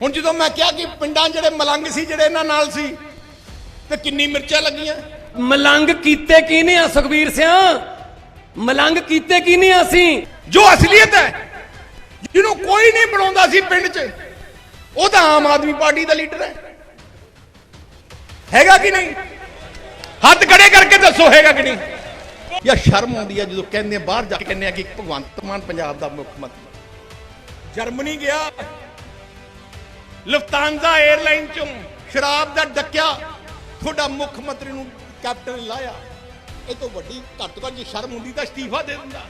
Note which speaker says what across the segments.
Speaker 1: ਹੁਣ ਜਦੋਂ ਮੈਂ ਕਿਹਾ ਕਿ ਪਿੰਡਾਂ ਜਿਹੜੇ ਮਲੰਗ ਸੀ ਜਿਹੜੇ ਇਹਨਾਂ ਨਾਲ ਸੀ ਤੇ ਕਿੰਨੀ ਮਿਰਚਾਂ ਲੱਗੀਆਂ?
Speaker 2: ਮਲੰਗ ਕੀਤੇ ਕੀ ਨੇ ਆ ਸੁਖਬੀਰ ਸਿਆ? ਮਲੰਗ ਕੀਤੇ ਕੀ ਨੇ ਅਸੀਂ?
Speaker 1: ਜੋ ਅਸਲੀਅਤ ਹੈ ਜਿਹਨੂੰ ਕੋਈ ਨਹੀਂ ਬਣਾਉਂਦਾ ਸੀ ਪਿੰਡ 'ਚ ਉਹ ਤਾਂ ਆਮ ਆਦਮੀ ਪਾਰਟੀ ਦਾ ਲੀਡਰ ਹੈ। ਹੈਗਾ ਕਿ ਨਹੀਂ? ਹੱਥ ਖੜੇ ਕਰਕੇ ਦੱਸੋ ਹੈਗਾ ਕਿ ਨਹੀਂ? ਯਾ ਸ਼ਰਮ ਆਉਂਦੀ ਹੈ ਜਦੋਂ ਕਹਿੰਦੇ ਬਾਹਰ ਜਾ ਕੇ ਕਹਿੰਦੇ ਆ ਕਿ ਭਗਵੰਤ ਮਾਨ ਪੰਜਾਬ ਦਾ ਮੁੱਖ ਮੰਤਰੀ। ਜਰਮਨੀ ਗਿਆ ਲਫਤਾਂਜ਼ਾ 에ਅਰਲਾਈਨ ਚੋਂ ਸ਼ਰਾਬ ਦਾ ਡੱਕਿਆ, ਤੁਹਾਡਾ ਮੁੱਖ ਮੰਤਰੀ ਨੂੰ ਕੈਪਟਨ ਲਾਇਆ। ਇਹ ਤੋਂ ਵੱਡੀ ਘੱਟ ਤੋਂ ਘੱਟ ਜੇ ਸ਼ਰਮ ਹੁੰਦੀ ਤਾਂ ਅਸਤੀਫਾ ਦੇ ਦਿੰਦਾ।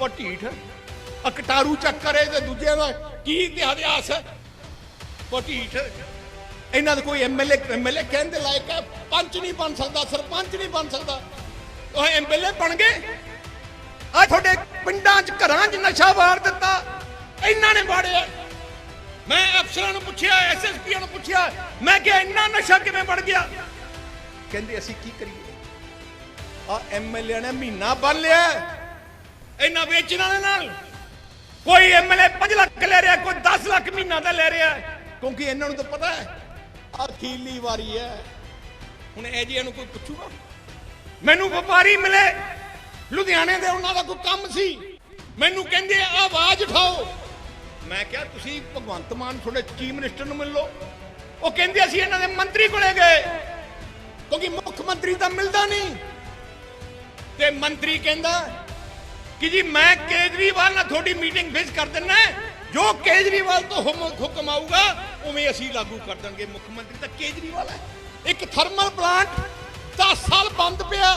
Speaker 1: ਉਹ ਢੀਠ ਅਕਟਾਰੂ ਚੱਕਰ ਹੈ ਤੇ ਦੂਜਿਆਂ ਦਾ ਕੀ ਇਤਿਹਾਸ ਹੈ? ਉਹ ਢੀਠ ਇਹਨਾਂ ਦਾ ਕੋਈ ਐਮਐਲਏ ਐਮਐਲਏ ਕਹਿੰਦੇ ਲਾਇਕ ਹੈ, ਪੰਚ ਨਹੀਂ ਬਣ ਸਕਦਾ, ਸਰਪੰਚ ਨਹੀਂ ਬਣ ਸਕਦਾ। ਉਹ ਐਮਐਲਏ ਬਣ ਗਏ। ਆ ਤੁਹਾਡੇ ਪਿੰਡਾਂ 'ਚ ਘਰਾਂ 'ਚ ਨਸ਼ਾ ਵਾਰ ਦਿੱਤਾ। ਇਹਨਾਂ ਨੇ ਵਾੜਿਆ। ਮੈਂ ਅਫਸਰਾਂ ਨੂੰ ਪੁੱਛਿਆ ਐਸਐਸਪੀਆਂ ਨੂੰ ਪੁੱਛਿਆ। ਮੈਂ ਕਿਹਾ, ਇੰਨਾ ਨਸ਼ਾ ਕਿਵੇਂ ਵੜ ਗਿਆ? ਕਹਿੰਦੇ, ਅਸੀਂ ਕੀ ਕਰੀਏ? ਆ ਐਮਐਲਏ ਨੇ ਮਹੀਨਾ ਬੰਨ ਲਿਆ ਇਹਨਾਂ ਵੇਚਣ ਵਾਲੇ ਨਾਲ? ਕੋਈ ਐਮਐਲਏ 5 ਲੱਖ ਲੈ ਰਿਹਾ, ਕੋਈ 10 ਲੱਖ ਮਹੀਨਾ ਦਾ ਲੈ ਰਿਹਾ ਕਿਉਂਕਿ ਇਹਨਾਂ ਨੂੰ ਤਾਂ ਪਤਾ ਹੈ ਅਖੀਲੀ ਵਾਰੀ ਹੈ। ਹੁਣ ਇਹ ਜੀ ਇਹਨੂੰ ਕੋਈ ਪੁੱਛੂਗਾ? ਮੈਨੂੰ ਵਪਾਰੀ ਮਿਲੇ। ਲੁਧਿਆਣੇ ਦੇ ਉਹਨਾਂ ਦਾ ਕੋਈ ਕੰਮ ਸੀ। ਮੈਨੂੰ ਕਹਿੰਦੇ, ਆਵਾਜ਼ ਉਠਾਓ। ਮੈਂ ਕਿਹਾ, ਤੁਸੀਂ ਭਗਵੰਤ ਮਾਨ ਤੁਹਾਡੇ ਚੀਫ ਮਿਨਿਸਟਰ ਨੂੰ ਮਿਲ ਲਓ। ਉਹ ਕਹਿੰਦੇ, ਅਸੀਂ ਇਹਨਾਂ ਦੇ ਮੰਤਰੀ ਕੋਲੇ ਗਏ, ਕਿਉਂਕਿ ਮੁੱਖ ਮੰਤਰੀ ਤਾਂ ਮਿਲਦਾ ਨਹੀਂ। ਤੇ ਮੰਤਰੀ ਕਹਿੰਦਾ ਕਿ ਜੀ, ਮੈਂ ਕੇਜਰੀਵਾਲ ਨਾਲ ਤੁਹਾਡੀ ਮੀਟਿੰਗ ਫਿਕਸ ਕਰ ਦਿੰਨਾ ਜੋ ਕੇਜਰੀਵਾਲ ਤੋਂ ਹੁਕਮ ਆਊਗਾ, ਉਵੇਂ ਅਸੀਂ ਲਾਗੂ ਕਰ ਦਾਂਗੇ ਮੁੱਖ ਮੰਤਰੀ। ਤਾਂ ਕੇਜਰੀਵਾਲ ਹੈ। ਇੱਕ ਥਰਮਲ ਪਲਾਂਟ 10 ਸਾਲ ਬੰਦ ਪਿਆ,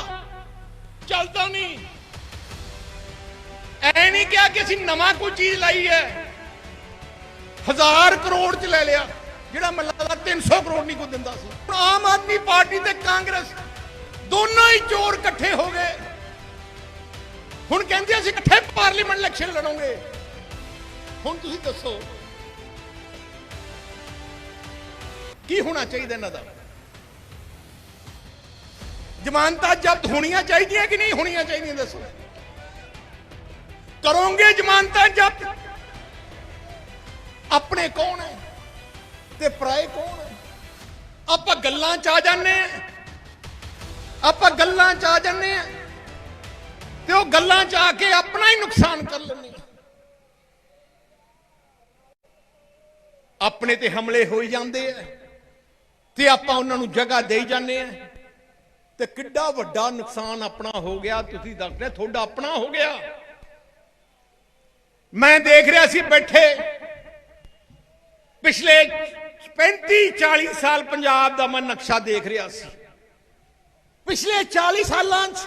Speaker 1: ਚੱਲਦਾ ਨਹੀਂ। ਐ ਨਹੀਂ ਕਿਹਾ ਕਿ ਅਸੀਂ ਨਵਾਂ ਕੋਈ ਚੀਜ਼ ਲਾਈ ਹੈ। ਹਜ਼ਾਰ ਕਰੋੜ ਚ ਲੈ ਲਿਆ, ਜਿਹੜਾ ਮੈਨੂੰ ਲੱਗਦਾ 300 ਕਰੋੜ ਨਹੀਂ ਕੋ ਦਿੰਦਾ ਸੀ। ਹੁਣ ਆਮ ਆਦਮੀ ਪਾਰਟੀ ਤੇ ਕਾਂਗਰਸ, ਦੋਨੋਂ ਹੀ ਚੋਰ ਇਕੱਠੇ ਹੋ ਗਏ। ਹੁਣ ਕਹਿੰਦੇ ਅਸੀਂ ਇਕੱਠੇ ਪਾਰਲੀਮੈਂਟ ਇਲੈਕਸ਼ਨ ਲੜਾਂਗੇ। ਹੁਣ ਤੁਸੀਂ ਦੱਸੋ, ਕੀ ਹੋਣਾ ਚਾਹੀਦਾ ਇਹਨਾਂ ਦਾ? ਜ਼ਮਾਨਤਾਂ ਜ਼ਬਤ ਹੋਣੀਆਂ ਚਾਹੀਦੀਆਂ ਕਿ ਨਹੀਂ ਹੋਣੀਆਂ ਚਾਹੀਦੀਆਂ ਦੱਸੋ? ਕਰੋਗੇ ਜ਼ਮਾਨਤਾਂ ਜ਼ਬਤ? ਆਪਣੇ ਕੌਣ ਹੈ? ਤੇ ਪਰਾਏ ਕੌਣ ਹੈ? ਆਪਾਂ ਗੱਲਾਂ ਚ ਆ ਜਾਂਦੇ ਆ ਆਪਾਂ ਗੱਲਾਂ ਚ ਆ ਜਾਂਦੇ ਆ ਤੇ ਉਹ ਗੱਲਾਂ ਚ ਆ ਕੇ ਆਪਣਾ ਹੀ ਨੁਕਸਾਨ ਕਰ ਲੈਂਦੇ ਆ ਆਪਣੇ ਤੇ ਹਮਲੇ ਹੋਈ ਜਾਂਦੇ ਆ। ਤੇ ਆਪਾਂ ਉਹਨਾਂ ਨੂੰ ਜਗ੍ਹਾ ਦੇਈ ਜਾਂਦੇ ਆ। ਤੇ ਕਿੱਡਾ ਵੱਡਾ ਨੁਕਸਾਨ ਆਪਣਾ ਹੋ ਗਿਆ, ਤੁਸੀਂ ਦੱਸ ਰਹੇ ਤੁਹਾਡਾ ਆਪਣਾ ਹੋ ਗਿਆ। ਮੈਂ ਦੇਖ ਰਿਹਾ ਸੀ ਬੈਠੇ। ਪਿਛਲੇ 35 40 ਸਾਲ ਪੰਜਾਬ ਦਾ ਮੈਂ ਨਕਸ਼ਾ ਦੇਖ ਰਿਹਾ ਸੀ। ਪਿਛਲੇ 40 ਸਾਲਾਂ 'ਚ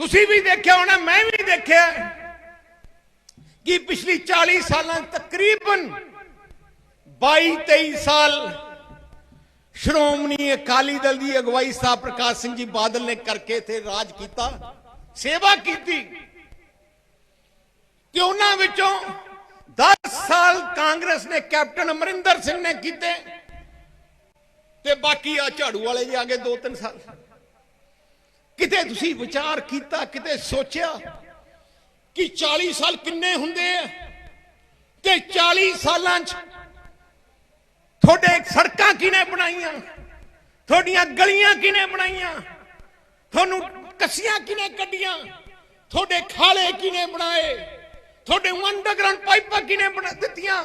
Speaker 1: ਤੁਸੀਂ ਵੀ ਦੇਖਿਆ ਹੋਣਾ, ਮੈਂ ਵੀ ਦੇਖਿਆ ਕਿ ਪਿਛਲੀ 40 ਸਾਲਾਂ ਤਕਰੀਬਨ 22 23 ਸਾਲ ਸ਼੍ਰੋਮਣੀ ਅਕਾਲੀ ਦਲ ਦੀ ਅਗਵਾਈ ਸਾਹਿਬ ਪ੍ਰਕਾਸ਼ ਸਿੰਘ ਜੀ ਬਾਦਲ ਨੇ ਕਰਕੇ ਇੱਥੇ ਰਾਜ ਕੀਤਾ, ਸੇਵਾ ਕੀਤੀ ਤੇ ਉਹਨਾਂ ਵਿੱਚੋਂ 10 ਸਾਲ ਕਾਂਗਰਸ ਨੇ ਕੈਪਟਨ ਅਮਰਿੰਦਰ ਸਿੰਘ ਨੇ ਕੀਤੇ ਤੇ ਬਾਕੀ ਆ ਝਾੜੂ ਵਾਲੇ ਜੀ ਆਗੇ 2-3 ਸਾਲ ਕਿਤੇ ਤੁਸੀਂ ਵਿਚਾਰ ਕੀਤਾ ਕਿਤੇ ਸੋਚਿਆ ਕਿ 40 ਸਾਲ ਕਿੰਨੇ ਹੁੰਦੇ ਆ ਤੇ 40 ਸਾਲਾਂ 'ਚ ਤੁਹਾਡੇ ਸੜਕਾਂ ਕਿਨੇ ਬਣਾਈਆਂ ਤੁਹਾਡੀਆਂ ਗਲੀਆਂ ਕਿਨੇ ਬਣਾਈਆਂ ਤੁਹਾਨੂੰ ਕੱਸੀਆਂ ਕਿਨੇ ਕੱਢੀਆਂ ਤੁਹਾਡੇ ਖਾਲੇ ਕਿਨੇ ਬਣਾਏ ਤੁਹਾਡੇ ਅੰਡਰਗਰਾਉਂਡ ਪਾਈਪਾਂ ਕਿਨੇ ਬਣਾ ਦਿੱਤੀਆਂ?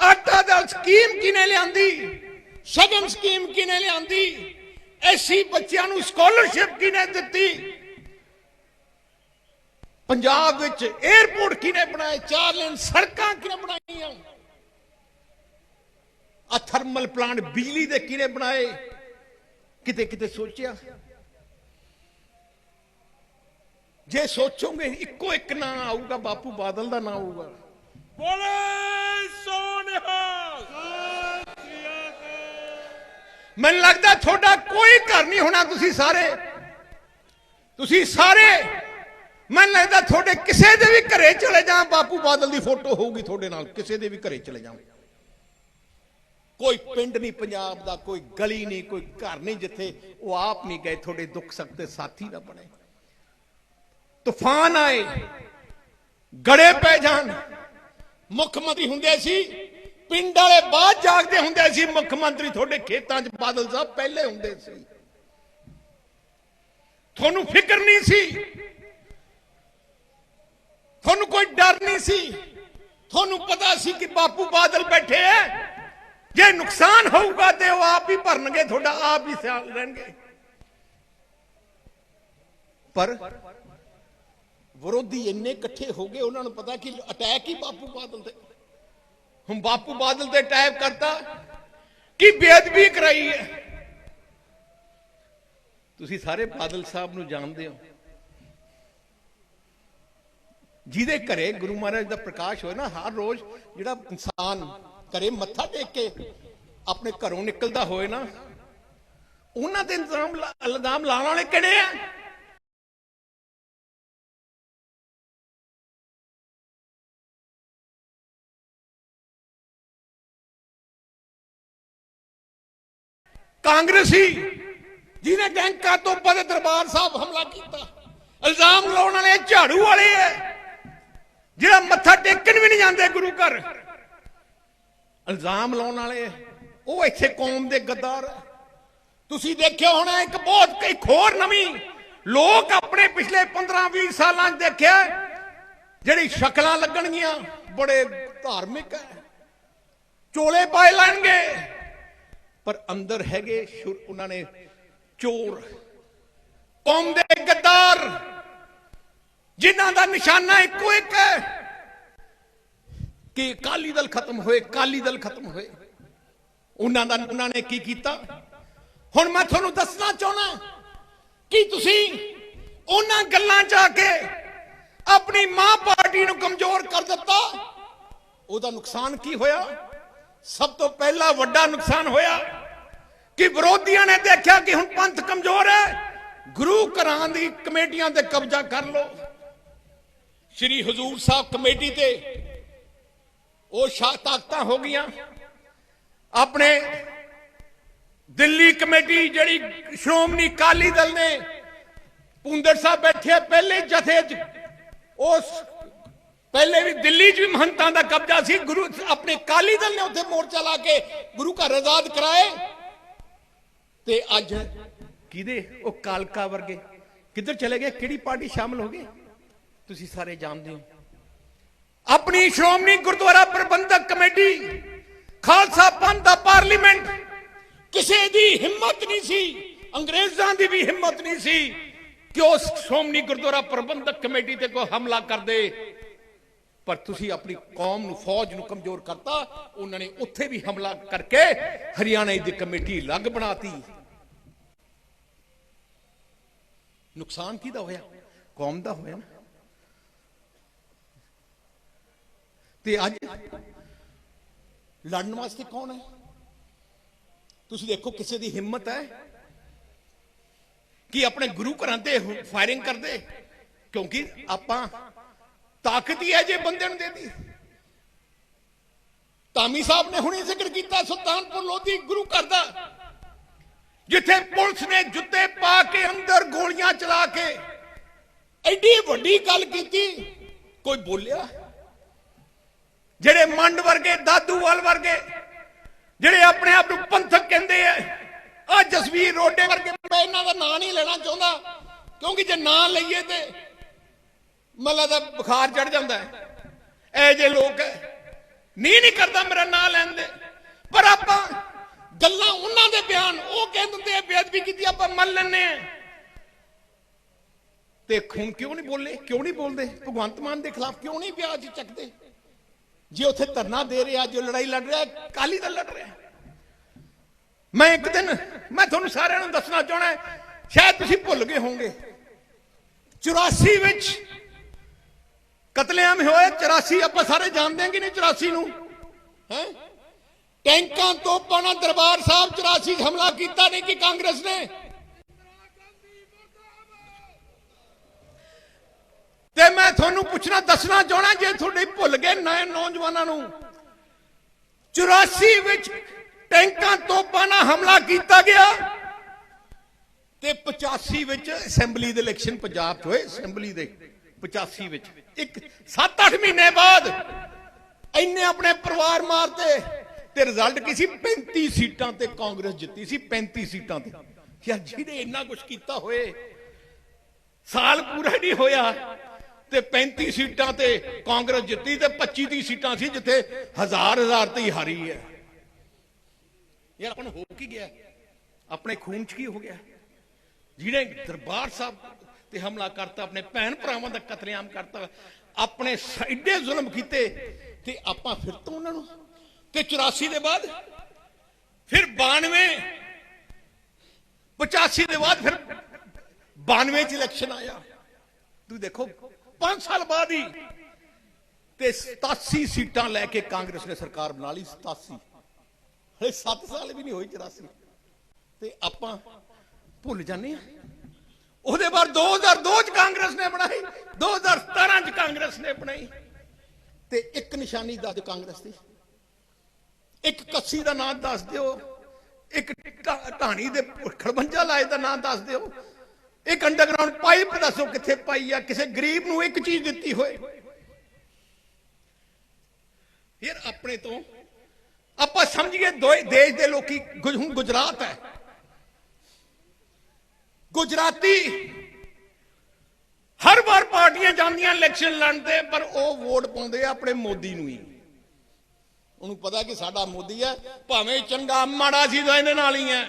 Speaker 1: ਆਟਾ ਦਾ ਸਕੀਮ ਕਿਨੇ ਲਿਆਂਦੀ? ਸ਼ਗਨ ਸਕੀਮ ਕਿਨੇ ਲਿਆਂਦੀ? ਐਸੀ ਬੱਚਿਆਂ ਨੂੰ ਸਕਾਲਰਸ਼ਿਪ ਕਿਨੇ ਦਿੱਤੀ? ਪੰਜਾਬ ਵਿੱਚ 에ਅਰਪੋਰਟ ਕਿਨੇ ਬਣਾਏ? ਚਾਰ ਲੇਨ ਸੜਕਾਂ ਕਿਨੇ ਬਣਾਈਆਂ? ਆ ਥਰਮਲ ਪਲਾਂਟ ਬਿਜਲੀ ਦੇ ਕਿਨੇ ਬਣਾਏ? ਕਿਤੇ ਕਿਤੇ ਸੋਚਿਆ? ਜੇ ਸੋਚੋਗੇ ਇੱਕੋ ਇੱਕ ਨਾਂ ਆਊਗਾ ਬਾਪੂ ਬਾਦਲ ਦਾ ਨਾਂ ਆਊਗਾ।
Speaker 3: ਬੋਲੇ ਸੋਨਿਹਾਲ।
Speaker 1: ਮੈਨੂੰ ਲੱਗਦਾ ਤੁਹਾਡਾ ਕੋਈ ਘਰ ਨਹੀਂ ਹੋਣਾ ਤੁਸੀਂ ਸਾਰੇ। ਤੁਸੀਂ ਸਾਰੇ ਮੈਨੂੰ ਲੱਗਦਾ ਤੁਹਾਡੇ ਕਿਸੇ ਦੇ ਵੀ ਘਰੇ ਚਲੇ ਜਾ ਬਾਪੂ ਬਾਦਲ ਦੀ ਫੋਟੋ ਹੋਊਗੀ ਤੁਹਾਡੇ ਨਾਲ ਕਿਸੇ ਦੇ ਵੀ ਘਰੇ ਚਲੇ ਜਾਓ ਕੋਈ ਪਿੰਡ ਨਹੀਂ ਪੰਜਾਬ ਦਾ ਕੋਈ ਗਲੀ ਨਹੀਂ ਕੋਈ ਘਰ ਨਹੀਂ ਜਿੱਥੇ ਉਹ ਆਪ ਨਹੀਂ ਗਏ ਤੁਹਾਡੇ ਦੁੱਖ ਸੁੱਖ ਦੇ ਸਾਥੀ ਨਾ ਬਣੇ। ਤੂਫਾਨ ਆਏ, ਗੜੇ ਪੈ ਜਾਣ। ਮੁੱਖ ਮੰਤਰੀ ਹੁੰਦੇ ਸੀ, ਪਿੰਡ ਵਾਲੇ ਬਾਅਦ ਜਾਗਦੇ ਹੁੰਦੇ ਸੀ ਮੁੱਖ ਮੰਤਰੀ ਤੁਹਾਡੇ ਖੇਤਾਂ 'ਚ ਬਾਦਲ ਸਾਹਿਬ ਪਹਿਲੇ ਹੁੰਦੇ ਸੀ। ਤੁਹਾਨੂੰ ਫਿਕਰ ਨਹੀਂ ਸੀ, ਤੁਹਾਨੂੰ ਕੋਈ ਡਰ ਨਹੀਂ ਸੀ, ਤੁਹਾਨੂੰ ਪਤਾ ਸੀ ਕਿ ਬਾਪੂ ਬਾਦਲ ਬੈਠੇ ਐ। ਜੇ ਨੁਕਸਾਨ ਹੋਊਗਾ ਤੇ ਉਹ ਆਪ ਹੀ ਭਰਨਗੇ, ਤੁਹਾਡਾ ਆਪ ਹੀ ਸਿਆਲ ਰਹਿਣਗੇ। ਪਰ ਵਿਰੋਧੀ ਇੰਨੇ ਇਕੱਠੇ ਹੋ ਗਏ, ਉਹਨਾਂ ਨੂੰ ਪਤਾ ਕਿ ਅਟੈਕ ਹੀ ਬਾਪੂ ਬਾਦਲ ਤੇ ਹੁਣ ਬਾਪੂ ਬਾਦਲ ਤੇ ਅਟੈਕ ਕਰਤਾ, ਕਿ ਬੇਅਦਬੀ ਕਰਾਈ ਹੈ? ਤੁਸੀਂ ਸਾਰੇ ਬਾਦਲ ਸਾਹਿਬ ਨੂੰ ਜਾਣਦੇ ਹੋ। ਜਿਹਦੇ ਘਰੇ ਗੁਰੂ ਮਹਾਰਾਜ ਦਾ ਪ੍ਰਕਾਸ਼ ਹੋਏ ਨਾ, ਹਰ ਰੋਜ਼ ਜਿਹੜਾ ਇਨਸਾਨ ਘਰੇ ਮੱਥਾ ਟੇਕ ਕੇ ਆਪਣੇ ਘਰੋਂ ਨਿਕਲਦਾ ਹੋਏ ਨਾ, ਉਹਨਾਂ ਤੇ ਇਲਜ਼ਾਮ ਇਲਜ਼ਾਮ ਲਾਉਣ ਵਾਲੇ ਕਿਹੜੇ ਆ? ਕਾਂਗਰਸੀ ਜਿਹਨੇ ਟੈਂਕਾਂ ਤੋਂ ਪਰੇ ਦਰਬਾਰ ਸਾਹਿਬ ਹਮਲਾ ਕੀਤਾ। ਇਲਜ਼ਾਮ ਲਾਉਣ ਵਾਲੇ ਝਾੜੂ ਵਾਲੇ ਐ। ਜਿਹੜਾ ਮੱਥਾ ਟੇਕਣ ਵੀ ਨਹੀਂ ਜਾਂਦੇ ਗੁਰੂ ਘਰ। ਇਲਜ਼ਾਮ ਲਾਉਣ ਵਾਲੇ ਉਹ ਇੱਥੇ ਕੌਮ ਦੇ ਗੱਦਾਰ ਤੁਸੀਂ ਦੇਖਿਆ ਹੋਣਾ ਇੱਕ ਬਹੁਤ ਇੱਕ ਹੋਰ ਨਵੀਂ ਲੋਕ ਆਪਣੇ ਪਿਛਲੇ 15-20 ਸਾਲਾਂ 'ਚ ਦੇਖਿਆ ਜਿਹੜੀ ਸ਼ਕਲਾਂ ਲੱਗਣਗੀਆਂ, ਬੜੇ ਧਾਰਮਿਕ ਹੈ ਚੋਲੇ ਪਾਏ ਲੈਣਗੇ। ਪਰ ਅੰਦਰ ਹੈਗੇ ਸ਼ੁਰ- ਉਹਨਾਂ ਨੇ ਚੋਰ, ਕੌਮ ਦੇ ਗੱਦਾਰ, ਜਿਨ੍ਹਾਂ ਦਾ ਨਿਸ਼ਾਨਾ ਇੱਕੋ ਇੱਕ ਹੈ ਕਿ ਕਾਲੀ ਦਲ ਖਤਮ ਹੋਏ ਕਾਲੀ ਦਲ ਖਤਮ ਹੋਏ। ਉਹਨਾਂ ਦਾ, ਉਹਨਾਂ ਨੇ ਕੀ ਕੀਤਾ? ਹੁਣ ਮੈਂ ਤੁਹਾਨੂੰ ਦੱਸਣਾ ਚਾਹਣਾ ਕਿ ਤੁਸੀਂ ਉਹਨਾਂ ਗੱਲਾਂ 'ਚ ਆ ਕੇ ਆਪਣੀ ਮਾਂ ਪਾਰਟੀ ਨੂੰ ਕਮਜ਼ੋਰ ਕਰ ਦਿੱਤਾ। ਉਹਦਾ ਨੁਕਸਾਨ ਕੀ ਹੋਇਆ? ਸਭ ਤੋਂ ਪਹਿਲਾ ਵੱਡਾ ਨੁਕਸਾਨ ਹੋਇਆ ਕਿ ਵਿਰੋਧੀਆਂ ਨੇ ਦੇਖਿਆ ਕਿ ਹੁਣ ਪੰਥ ਕਮਜ਼ੋਰ ਹੈ। ਗੁਰੂ ਘਰਾਂ ਦੀ ਕਮੇਟੀਆਂ ਤੇ ਕਬਜ਼ਾ ਕਰ ਲਓ। ਸ੍ਰੀ ਹਜ਼ੂਰ ਸਾਹਿਬ ਕਮੇਟੀ ਤੇ ਉਹ ਸ਼ਾ ਤਾਕਤਾਂ ਹੋ ਗਈਆਂ। ਆਪਣੇ ਦਿੱਲੀ ਕਮੇਟੀ ਜਿਹੜੀ ਸ਼੍ਰੋਮਣੀ ਅਕਾਲੀ ਦਲ ਨੇ ਪੁੰਦਰ ਸਾਹਿਬ ਬੈਠੇ ਪਹਿਲੇ ਜਥੇ 'ਚ ਉਸ ਪਹਿਲੇ ਵੀ ਦਿੱਲੀ 'ਚ ਵੀ ਮਹੰਤਾਂ ਦਾ ਕਬਜ਼ਾ ਸੀ, ਗੁਰੂ ਆਪਣੇ ਅਕਾਲੀ ਦਲ ਨੇ ਉੱਥੇ ਮੋਰਚਾ ਲਾ ਕੇ ਗੁਰੂ ਘਰ ਆਜ਼ਾਦ ਕਰਾਏ। ਤੇ ਅੱਜ ਕਿਹਦੇ? ਉਹ ਕਾਲਕਾ ਵਰਗੇ। ਕਿੱਧਰ ਚਲੇ ਗਏ? ਕਿਹੜੀ ਪਾਰਟੀ ਸ਼ਾਮਲ ਹੋ ਗਏ ਤੁਸੀਂ ਸਾਰੇ ਜਾਣਦੇ ਹੋ। ਆਪਣੀ ਸ਼੍ਰੋਮਣੀ ਗੁਰਦੁਆਰਾ ਪ੍ਰਬੰਧਕ ਕਮੇਟੀ, ਖਾਲਸਾ ਪੰਥ ਦਾ ਪਾਰਲੀਮੈਂਟ, ਕਿਸੇ ਦੀ ਹਿੰਮਤ ਨਹੀਂ ਸੀ, ਅੰਗਰੇਜ਼ਾਂ ਦੀ ਵੀ ਹਿੰਮਤ ਨਹੀਂ ਸੀ ਕਿ ਉਸ ਸ਼੍ਰੋਮਣੀ ਗੁਰਦੁਆਰਾ ਪ੍ਰਬੰਧਕ ਕਮੇਟੀ ਤੇ ਕੋਈ ਹਮਲਾ ਕਰਦੇ ਪਰ ਤੁਸੀਂ ਆਪਣੀ ਕੌਮ ਨੂੰ ਫੌਜ ਨੂੰ ਕਮਜ਼ੋਰ ਕਰਤਾ, ਉਹਨਾਂ ਨੇ ਉੱਥੇ ਵੀ ਹਮਲਾ ਕਰਕੇ ਹਰਿਆਣਾ ਦੀ ਕਮੇਟੀ ਅਲੱਗ ਬਣਾਤੀ। ਨੁਕਸਾਨ ਕਿਹਦਾ ਹੋਇਆ? ਕੌਮ ਦਾ ਹੋਇਆ ਨਾ। ਤੇ ਅੱਜ ਲੜਨ ਵਾਸਤੇ ਕੌਣ ਹੈ? ਤੁਸੀਂ ਦੇਖੋ ਕਿਸੇ ਦੀ ਹਿੰਮਤ ਹੈ ਕਿ ਆਪਣੇ ਗੁਰੂ ਘਰਾਂ ਤੇ ਫਾਇਰਿੰਗ ਕਰਦੇ? ਕਿਉਂਕਿ ਆਪਾਂ ਤਾਕਤ ਹੀ ਹੈ ਜੇ ਬੰਦੇ ਨੂੰ ਦੇਦੀ ਤਾਮੀ ਸਾਹਿਬ ਨੇ ਹੁਣੇ ਜ਼ਿਕਰ ਕੀਤਾ, ਸੁਲਤਾਨਪੁਰ ਲੋਧੀ ਗੁਰੂ ਘਰ ਦਾ, ਜਿੱਥੇ ਪੁਲਿਸ ਨੇ ਜੁੱਤੇ ਪਾ ਕੇ ਅੰਦਰ ਗੋਲੀਆਂ ਚਲਾ ਕੇ ਐਡੀ ਵੱਡੀ ਗੱਲ ਕੀਤੀ। ਕੋਈ ਬੋਲਿਆ? ਜਿਹੜੇ ਮੰਡ ਵਰਗੇ ਦਾਦੂਵਾਲ ਵਰਗੇ, ਜਿਹੜੇ ਆਪਣੇ ਆਪ ਨੂੰ ਪੰਥਕ ਕਹਿੰਦੇ ਆ ਆ ਜਸਵੀਰ ਰੋਡੇ ਵਰਗੇ, ਮੈਂ ਇਹਨਾਂ ਦਾ ਨਾਂ ਨਹੀਂ ਲੈਣਾ ਚਾਹੁੰਦਾ, ਕਿਉਂਕਿ ਜੇ ਨਾਂ ਲਈਏ ਤੇ ਮੱਲਾ ਦਾ ਬੁਖਾਰ ਚੜ ਜਾਂਦਾ ਹੈ। ਐ ਜੇ ਲੋਕ ਨਹੀਂ ਨਹੀਂ ਕਰਦਾ ਮੇਰਾ ਨਾਂ ਲੈਣ ਦੇ। ਪਰ ਆਪਾਂ ਗੱਲਾਂ ਉਹਨਾਂ ਦੇ ਬਿਆਨ, ਉਹ ਕਹਿ ਦਿੰਦੇ ਆ, ਬੇਅਦਬੀ ਕੀਤੀ ਆਪਾਂ ਮੰਨ ਲੈਂਦੇ ਆ। ਤੇ ਖੂਨ ਕਿਉਂ ਨਹੀਂ ਬੋਲੇ ਕਿਉਂ ਨਹੀਂ ਬੋਲਦੇ? ਭਗਵੰਤ ਮਾਨ ਦੇ ਖਿਲਾਫ ਕਿਉਂ ਨਹੀਂ ਵਿਆਜ ਚੱਕਦੇ? ਜੇ ਉੱਥੇ ਧਰਨਾ ਦੇ ਰਿਹਾ, ਜੋ ਲੜਾਈ ਲੜ ਰਿਹਾ ਕਾਲੀ ਦਾ ਲੜ ਰਿਹਾ। ਮੈਂ ਇੱਕ ਦਿਨ, ਮੈਂ ਤੁਹਾਨੂੰ ਸਾਰਿਆਂ ਨੂੰ ਦੱਸਣਾ ਚਾਹਣਾ ਸ਼ਾਇਦ ਤੁਸੀਂ ਭੁੱਲ ਗਏ ਹੋਵੋਗੇ। 84 ਵਿੱਚ ਕਤਲੇਆਮ ਹੋਏ 84 ਆਪਾਂ ਸਾਰੇ ਜਾਣਦੇ ਹਾਂ ਕਿ ਨਹੀਂ 84 ਨੂੰ? ਹੈ? ਟੈਂਕਾਂ ਤੋਂ ਨਾਲ ਦਰਬਾਰ ਸਾਹਿਬ 84 ਹਮਲਾ ਕੀਤਾ ਨਹੀਂ ਕਿ ਕਾਂਗਰਸ ਨੇ? ਤੇ ਮੈਂ ਤੁਹਾਨੂੰ ਪੁੱਛਣਾ, ਦੱਸਣਾ ਚਾਹਣਾ ਜੇ ਤੁਹਾਡੇ ਭੁੱਲ ਗਏ ਨਵੇਂ ਨੌਜਵਾਨਾਂ ਨੂੰ। 84 ਵਿੱਚ ਟੈਂਕਾਂ ਤੋਂ ਨਾਲ ਹਮਲਾ ਕੀਤਾ ਗਿਆ ਤੇ 85 ਵਿੱਚ ਅਸੈਂਬਲੀ ਦੇ ਇਲੈਕਸ਼ਨ ਪੰਜਾਬ 'ਚ ਹੋਏ, ਅਸੈਂਬਲੀ ਦੇ। 85 ਵਿੱਚ। ਇੱਕ 7-8 ਮਹੀਨੇ ਬਾਅਦ ਇੰਨੇ ਆਪਣੇ ਪਰਿਵਾਰ ਮਾਰਤੇ ਤੇ ਰਿਜ਼ਲਟ ਕੀ ਸੀ? 35 ਸੀਟਾਂ ਤੇ ਕਾਂਗਰਸ ਜਿੱਤੀ ਸੀ 35 ਸੀਟਾਂ ਤੇ। ਯਾਰ ਜਿਹਨੇ ਇੰਨਾ ਕੁਝ ਕੀਤਾ ਹੋਏ, ਸਾਲ ਪੂਰਾ ਨਹੀਂ ਹੋਇਆ ਤੇ 35 ਸੀਟਾਂ ਤੇ ਕਾਂਗਰਸ ਜਿੱਤੀ ਤੇ 25 ਦੀ ਸੀਟਾਂ ਸੀ ਜਿੱਥੇ ਹਜ਼ਾਰ ਹਜ਼ਾਰ ਤੇ ਹੀ ਹਾਰੀ ਹੈ। ਯਾਰ ਆਪਾਂ ਹੋ ਕੀ ਗਿਆ? ਆਪਣੇ ਖੂਨ 'ਚ ਕੀ ਹੋ ਗਿਆ? ਜਿਹਨੇ ਦਰਬਾਰ ਸਾਹਿਬ ਤੇ ਹਮਲਾ ਕਰਤਾ, ਆਪਣੇ ਭੈਣ ਭਰਾਵਾਂ ਦਾ ਕਤਲੇਆਮ ਕਰਤਾ, ਆਪਣੇ ਐਡੇ ਜ਼ੁਲਮ ਕੀਤੇ, ਤੇ ਆਪਾਂ ਫਿਰ ਤੋਂ ਉਹਨਾਂ ਨੂੰ, ਤੇ 84 ਦੇ ਬਾਅਦ ਫਿਰ 92 85 ਦੇ ਬਾਅਦ ਫਿਰ 92 ਚ ਇਲੈਕਸ਼ਨ ਆਇਆ। ਤੁਸੀਂ ਦੇਖੋ 5 ਸਾਲ ਬਾਅਦ ਹੀ ਤੇ 87 ਸੀਟਾਂ ਲੈ ਕੇ ਕਾਂਗਰਸ ਨੇ ਸਰਕਾਰ ਬਣਾ ਲਈ 87 ਹਲੇ 7 ਸਾਲ ਵੀ ਨਹੀਂ ਹੋਈ 84 ਤੇ ਆਪਾਂ ਭੁੱਲ ਜਾਂਦੇ ਆ ਉਹਦੇ ਬਾਅਦ 2002 ਚ ਕਾਂਗਰਸ ਨੇ ਬਣਾਈ 2017 ਚ ਕਾਂਗਰਸ ਨੇ ਬਣਾਈ। ਤੇ ਇੱਕ ਨਿਸ਼ਾਨੀ ਦੱਸ ਦਿਓ ਕਾਂਗਰਸ ਦੀ। ਇੱਕ ਕੱਸੀ ਦਾ ਨਾਮ ਦੱਸ ਦਿਓ, ਇੱਕ ਢਾ- ਢਾਣੀ ਦੇ ਖੜਬੰਜਾ ਲਾਏ ਦਾ ਨਾਮ ਦੱਸ ਦਿਓ। ਇੱਕ ਅੰਡਰਗਰਾਉਂਡ ਪਾਈਪ ਦੱਸੋ ਕਿੱਥੇ ਪਾਈ ਆ, ਕਿਸੇ ਗਰੀਬ ਨੂੰ ਇੱਕ ਚੀਜ਼ ਦਿੱਤੀ ਹੋਏ। ਫਿਰ ਆਪਣੇ ਤੋਂ ਆਪਾਂ ਸਮਝੀਏ ਦੋ- ਦੇਸ਼ ਦੇ ਲੋਕੀ ਹੁਣ ਗੁਜਰਾਤ ਹੈ। ਗੁਜਰਾਤੀ। ਹਰ ਵਾਰ ਪਾਰਟੀਆਂ ਜਾਂਦੀਆਂ ਇਲੈਕਸ਼ਨ ਲੜਦੇ ਪਰ ਉਹ ਵੋਟ ਪਾਉਂਦੇ ਆ ਆਪਣੇ ਮੋਦੀ ਨੂੰ ਹੀ। ਉਹਨੂੰ ਪਤਾ ਕਿ ਸਾਡਾ ਮੋਦੀ ਹੈ ਭਾਵੇਂ ਚੰਗਾ ਮਾੜਾ ਸੀ ਤਾਂ ਇਹਦੇ ਨਾਲ ਹੀ ਹੈ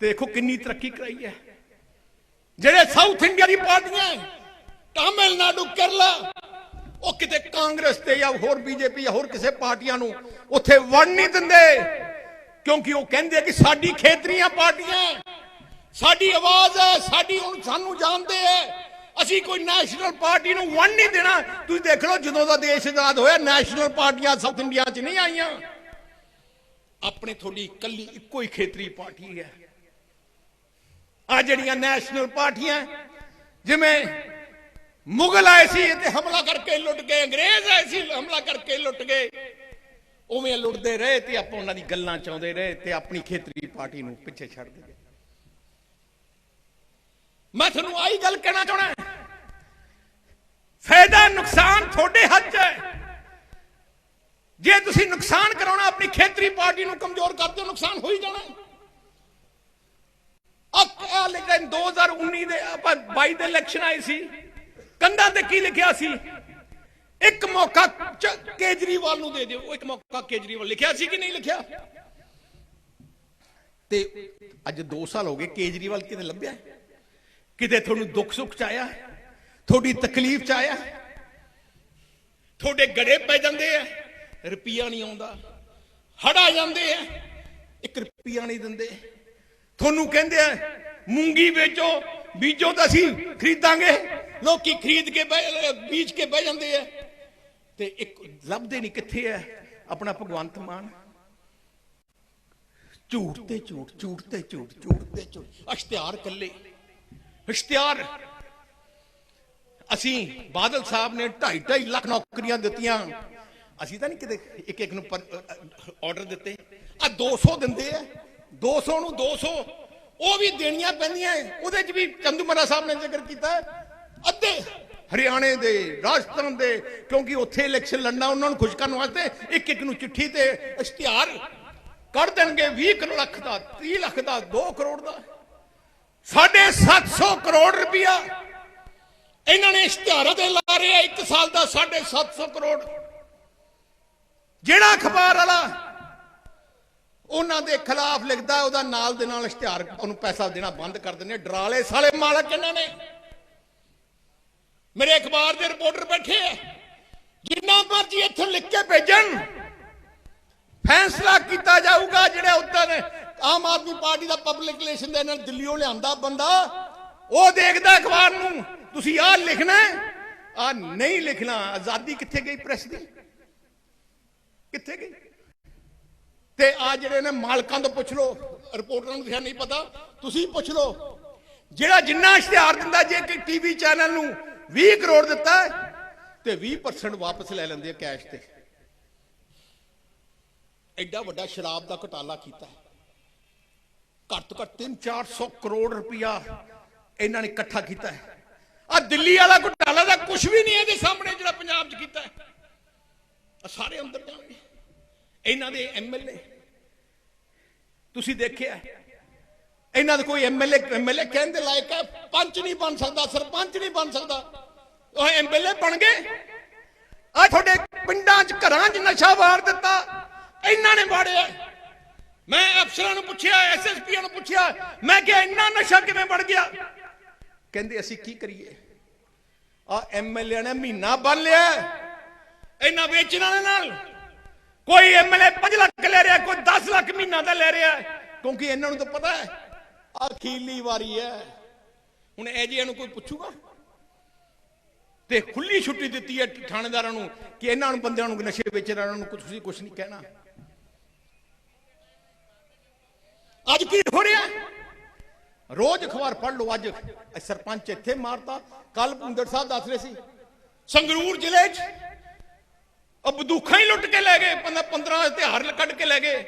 Speaker 1: ਦੇਖੋ ਕਿੰਨੀ ਤਰੱਕੀ ਕਰਾਈ ਹੈ। ਜਿਹੜੇ ਸਾਊਥ ਇੰਡੀਆ ਦੀ ਪਾਰਟੀਆਂ ਤਾਮਿਲਨਾਡੂ, ਕੇਰਲਾ, ਉਹ ਕਿਤੇ ਕਾਂਗਰਸ ਤੇ ਜਾਂ ਹੋਰ ਬੀਜੇਪੀ ਜਾਂ ਹੋਰ ਕਿਸੇ ਪਾਰਟੀਆਂ ਨੂੰ ਉੱਥੇ ਵੜ ਨਹੀਂ ਦਿੰਦੇ, ਕਿਉਂਕਿ ਉਹ ਕਹਿੰਦੇ ਕਿ ਸਾਡੀ ਖੇਤਰੀਆਂ ਪਾਰਟੀਆਂ ਸਾਡੀ ਆਵਾਜ਼ ਹੈ, ਸਾਡੀ ਹੁਣ ਸਾਨੂੰ ਜਾਣਦੇ ਹੈ। ਅਸੀਂ ਕੋਈ ਨੈਸ਼ਨਲ ਪਾਰਟੀ ਨੂੰ ਵੰਡ ਨਹੀਂ ਦੇਣਾ। ਤੁਸੀਂ ਦੇਖ ਲਓ ਜਦੋਂ ਦਾ ਦੇਸ਼ ਆਜ਼ਾਦ ਹੋਇਆ ਨੈਸ਼ਨਲ ਪਾਰਟੀਆਂ ਸਾਊਥ ਇੰਡੀਆ 'ਚ ਨਹੀਂ ਆਈਆਂ। ਆਪਣੇ ਤੁਹਾਡੀ ਇਕੱਲੀ ਇੱਕੋ ਹੀ ਖੇਤਰੀ ਪਾਰਟੀ ਹੈ। ਆ ਜਿਹੜੀਆਂ ਨੈਸ਼ਨਲ ਪਾਰਟੀਆਂ, ਜਿਵੇਂ ਮੁਗਲ ਆਏ ਸੀ ਤੇ ਹਮਲਾ ਕਰਕੇ ਲੁੱਟ ਗਏ, ਅੰਗਰੇਜ਼ ਆਏ ਸੀ, ਹਮਲਾ ਕਰਕੇ ਲੁੱਟ ਗਏ। ਉਵੇਂ ਲੁੱਟਦੇ ਰਹੇ ਤੇ ਆਪਾਂ ਉਹਨਾਂ ਦੀ ਗੱਲਾਂ ਚਾਉਂਦੇ ਰਹੇ ਤੇ ਆਪਣੀ ਖੇਤਰੀ ਪਾਰਟੀ ਨੂੰ ਪਿੱਛੇ ਛੱਡ ਦਿੱਤੇ। ਮੈਂ ਤੁਹਾਨੂੰ ਆਹੀ ਗੱਲ ਕਹਿਣਾ ਚਾਹਣਾ ਫਾਇਦਾ ਨੁਕਸਾਨ ਤੁਹਾਡੇ ਹੱਥ 'ਚ ਹੈ। ਜੇ ਤੁਸੀਂ ਨੁਕਸਾਨ ਕਰਾਉਣਾ, ਆਪਣੀ ਖੇਤਰੀ ਪਾਰਟੀ ਨੂੰ ਕਮਜ਼ੋਰ ਕਰਦੇ ਹੋ ਨੁਕਸਾਨ ਹੋ ਹੀ ਜਾਣਾ ਹੈ। ਆ ਲੇਕਿਨ 2019 ਦੇ ਆਪਾਂ 22 ਦੇ ਇਲੈਕਸ਼ਨ ਆਏ ਸੀ। ਕੰਧਾਂ ਤੇ ਕੀ ਲਿਖਿਆ ਸੀ? ਇੱਕ ਮੌਕਾ ਕੇਜਰੀਵਾਲ ਨੂੰ ਦੇ ਦਿਓ। ਉਹ ਇੱਕ ਮੌਕਾ ਕੇਜਰੀਵਾਲ ਲਿਖਿਆ ਸੀ ਕਿ ਨਹੀਂ ਲਿਖਿਆ? ਤੇ ਅੱਜ 2 ਸਾਲ ਹੋ ਗਏ ਕੇਜਰੀਵਾਲ ਕਿਤੇ ਲੱਭਿਆ? ਕਿਤੇ ਤੁਹਾਨੂੰ ਦੁੱਖ ਸੁੱਖ ਚ ਆਇਆ? ਤੁਹਾਡੀ ਤਕਲੀਫ ਚ ਆਇਆ? ਤੁਹਾਡੇ ਗੜੇ ਪੈ ਜਾਂਦੇ ਆ, ਰੁਪਈਆ ਨਹੀਂ ਆਉਂਦਾ। ਹੜ ਆ ਜਾਂਦੇ ਆ, ਇੱਕ ਰੁਪਈਆ ਨਹੀਂ ਦਿੰਦੇ। ਤੁਹਾਨੂੰ ਕਹਿੰਦੇ ਆ, ਮੂੰਗੀ ਵੇਚੋ, ਬੀਜੋ ਤਾਂ ਅਸੀਂ ਖਰੀਦਾਂਗੇ। ਲੋਕੀ ਖਰੀਦ ਕੇ ਬਹਿ- ਬੀਜ ਕੇ ਬਹਿ ਜਾਂਦੇ ਆ। ਤੇ ਇੱਕ ਲੱਭਦੇ ਨਹੀਂ ਕਿੱਥੇ ਹੈ ਆਪਣਾ ਭਗਵੰਤ ਮਾਨ। ਝੂਠ ਤੇ ਝੂਠ ਝੂਠ ਤੇ ਝੂਠ ਝੂਠ ਤੇ ਝੂਠ। ਇਸ਼ਤਿਹਾਰ ਕੱਲੇ ਇਸ਼ਤਿਹਾਰ। ਅਸੀਂ ਬਾਦਲ ਸਾਹਿਬ ਨੇ 2.5 2.5 ਲੱਖ ਨੌਕਰੀਆਂ ਦਿੱਤੀਆਂ। ਅਸੀਂ ਤਾਂ ਨਹੀਂ ਕਿਤੇ ਇੱਕ ਇੱਕ ਨੂੰ ਆਰਡਰ ਦਿੱਤੇ। ਆ 200 ਦਿੰਦੇ ਆ। 200 ਨੂੰ 200 ਉਹ ਵੀ ਦੇਣੀਆਂ ਪੈਂਦੀਆਂ ਉਹਦੇ 'ਚ ਵੀ ਚੰਦੂਮਰਾ ਸਾਹਿਬ ਨੇ ਜ਼ਿਕਰ ਕੀਤਾ ਅੱਧੇ ਹਰਿਆਣੇ ਦੇ, ਰਾਜਸਥਾਨ ਦੇ, ਕਿਉਂਕਿ ਉੱਥੇ ਇਲੈਕਸ਼ਨ ਲੜਨਾ ਉਹਨਾਂ ਨੂੰ ਖੁਸ਼ ਕਰਨ ਵਾਸਤੇ ਇੱਕ ਇੱਕ ਨੂੰ ਚਿੱਠੀ ਤੇ ਇਸ਼ਤਿਹਾਰ ਕੱਢ ਦੇਣਗੇ। 20 ਲੱਖ ਦਾ 30 ਲੱਖ ਦਾ 2 ਕਰੋੜ ਦਾ। ਸਾਢੇ 700 ਕਰੋੜ ਰੁਪਇਆ ਇਹਨਾਂ ਨੇ ਇਸ਼ਤਿਹਾਰਾਂ ਤੇ ਲਾ ਰਿਹਾ ਇੱਕ ਸਾਲ ਦਾ 750 ਕਰੋੜ। ਜਿਹੜਾ ਅਖਬਾਰ ਵਾਲਾ ਉਹਨਾਂ ਦੇ ਖਿਲਾਫ ਲਿਖਦਾ, ਉਹਦਾ ਨਾਲ ਦੇ ਨਾਲ ਇਸ਼ਤਿਹਾਰ, ਉਹਨੂੰ ਪੈਸਾ ਦੇਣਾ ਬੰਦ ਕਰ ਦਿੰਦੇ ਡਰਾਲੇ ਸਾਲੇ ਮਾਲਕ ਇਹਨਾਂ ਨੇ। ਮੇਰੇ ਅਖਬਾਰ ਦੇ ਰਿਪੋਰਟਰ ਬੈਠੇ ਆ, ਜਿੰਨਾ ਮਰਜ਼ੀ ਇੱਥੋਂ ਲਿਖ ਕੇ ਭੇਜਣ। ਫੈਸਲਾ ਕੀਤਾ ਜਾਊਗਾ ਜਿਹੜੇ ਉੱਤੇ ਨੇ ਆਮ ਆਦਮੀ ਪਾਰਟੀ ਦਾ ਪਬਲਿਕ ਰਿਲੇਸ਼ਨ ਦੇ ਨਾਲ ਦਿੱਲੀੋਂ ਲਿਆਂਦਾ ਬੰਦਾ। ਉਹ ਦੇਖਦਾ ਅਖਬਾਰ ਨੂੰ, ਤੁਸੀਂ ਆਹ ਲਿਖਣਾ ਆ ਨਹੀਂ ਲਿਖਣਾ, ਆਜ਼ਾਦੀ ਕਿੱਥੇ ਗਈ ਪ੍ਰੈਸ ਦੀ? ਕਿੱਥੇ ਗਈ? ਤੇ ਆ ਜਿਹੜੇ ਨੇ ਮਾਲਕਾਂ ਤੋਂ ਪੁੱਛ ਲਓ, ਰਿਪੋਰਟਰਾਂ ਨੂੰ ਤਾਂ ਨਹੀਂ ਪਤਾ, ਤੁਸੀਂ ਪੁੱਛ ਲਓ। ਜਿਹੜਾ ਜਿੰਨਾ ਇਸ਼ਤਿਹਾਰ ਦਿੰਦਾ, ਜੇ ਕਿ ਟੀਵੀ ਚੈਨਲ ਨੂੰ 20 ਕਰੋੜ ਦਿੱਤਾ ਤੇ 20% ਵਾਪਸ ਲੈ ਲੈਂਦੇ ਆ ਕੈਸ਼ ਤੇ। ਐਡਾ ਵੱਡਾ ਸ਼ਰਾਬ ਦਾ ਘਟਾਲਾ ਕੀਤਾ ਹੈ। ਘੱਟ ਤੋਂ ਘੱਟ 3-400 ਕਰੋੜ ਰੁਪਇਆ ਇਹਨਾਂ ਨੇ ਇਕੱਠਾ ਕੀਤਾ ਹੈ। ਆ ਦਿੱਲੀ ਵਾਲਾ ਘੁਟਾਲਾ ਦਾ ਕੁਝ ਵੀ ਨਹੀਂ ਇਹਦੇ ਸਾਹਮਣੇ ਜਿਹੜਾ ਪੰਜਾਬ 'ਚ ਕੀਤਾ ਹੈ। ਆ ਸਾਰੇ ਅੰਦਰ ਜਾਣਗੇ। ਇਹਨਾਂ ਦੇ ਐਮਐਲਏ ਤੁਸੀਂ ਦੇਖਿਆ ਇਹਨਾਂ ਦਾ ਕੋਈ ਐਮਐਲਏ ਐਮਐਲਏ ਕਹਿੰਦੇ ਲਾਇਕ ਹੈ, ਪੰਚ ਨਹੀਂ ਬਣ ਸਕਦਾ, ਸਰਪੰਚ ਨਹੀਂ ਬਣ ਸਕਦਾ। ਉਹ ਐਮਐਲਏ ਬਣ ਗਏ। ਆ ਤੁਹਾਡੇ ਪਿੰਡਾਂ 'ਚ ਘਰਾਂ 'ਚ ਨਸ਼ਾ ਵਾਰ ਦਿੱਤਾ। ਇਹਨਾਂ ਨੇ ਵਾੜਿਆ ਮੈਂ ਅਫਸਰਾਂ ਨੂੰ ਪੁੱਛਿਆ ਐਸਐਸਪੀਆਂ ਨੂੰ ਪੁੱਛਿਆ। ਮੈਂ ਕਿਹਾ, ਇੰਨਾ ਨਸ਼ਾ ਕਿਵੇਂ ਵੜ ਗਿਆ? ਕਹਿੰਦੇ, ਅਸੀਂ ਕੀ ਕਰੀਏ? ਆ ਐਮਐਲਏ ਨੇ ਮਹੀਨਾ ਬੰਨ ਲਿਆ ਇਹਨਾਂ ਵੇਚਣ ਵਾਲੇ ਨਾਲ ਕੋਈ ਐਮਐਲਏ 5 ਲੱਖ ਲੈ ਰਿਹਾ, ਕੋਈ 10 ਲੱਖ ਮਹੀਨਾ ਦਾ ਲੈ ਰਿਹਾ। ਕਿਉਂਕਿ ਇਹਨਾਂ ਨੂੰ ਤਾਂ ਪਤਾ ਹੈ ਅਖੀਲੀ ਵਾਰੀ ਹੈ। ਹੁਣ ਇਹ ਜਿਹਿਆਂ ਨੂੰ ਕੋਈ ਪੁੱਛੂਗਾ? ਤੇ ਖੁੱਲੀ ਛੁੱਟੀ ਦਿੱਤੀ ਹੈ ਥਾਣੇਦਾਰਾਂ ਨੂੰ ਕਿ ਇਹਨਾਂ ਨੂੰ ਬੰਦਿਆਂ ਨੂੰ ਨਸ਼ੇ ਵੇਚਣ ਵਾਲਿਆਂ ਨੂੰ ਤੁਸੀਂ ਕੁਝ ਨਹੀਂ ਕਹਿਣਾ। ਅੱਜ ਕੀ ਹੋ ਰਿਹਾ? ਰੋਜ਼ ਅਖਬਾਰ ਪੜ੍ਹ ਲਓ ਅੱਜ। ਸਰਪੰਚ ਇੱਥੇ ਮਾਰਤਾ। ਕੱਲ ਪੁੰਦਰ ਸਾਹਿਬ ਦੱਸ ਰਹੇ ਸੀ, ਸੰਗਰੂਰ ਜ਼ਿਲ੍ਹੇ 'ਚ ਉਹ ਹੀ ਲੁੱਟ ਕੇ ਲੈ ਗਏ 15 ਹਥਿਆਰ ਕੱਢ ਕੇ ਲੈ ਗਏ।